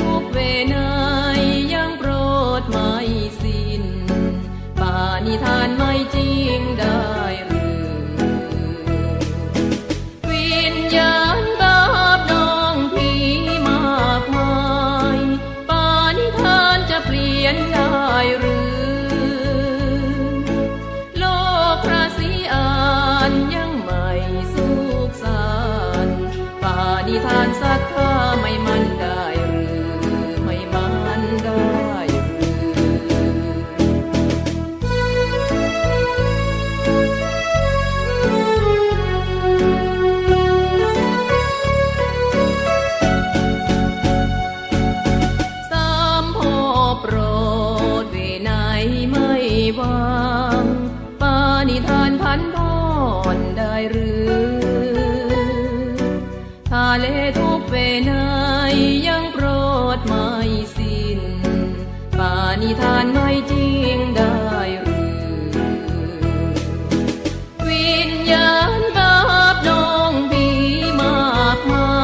ทุกเวนยยังโปรดไม่สิ้น ป่านิทานไม่จริงได้หรือวิญญา เลทุกเวไหนยังโปรดไม่สิ้นป่านิทานไม่จริงได้หรือวิญญาณบาปน้องผีมากมา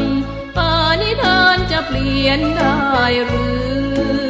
ยป่านิทานจะเปลี่ยนได้หรือ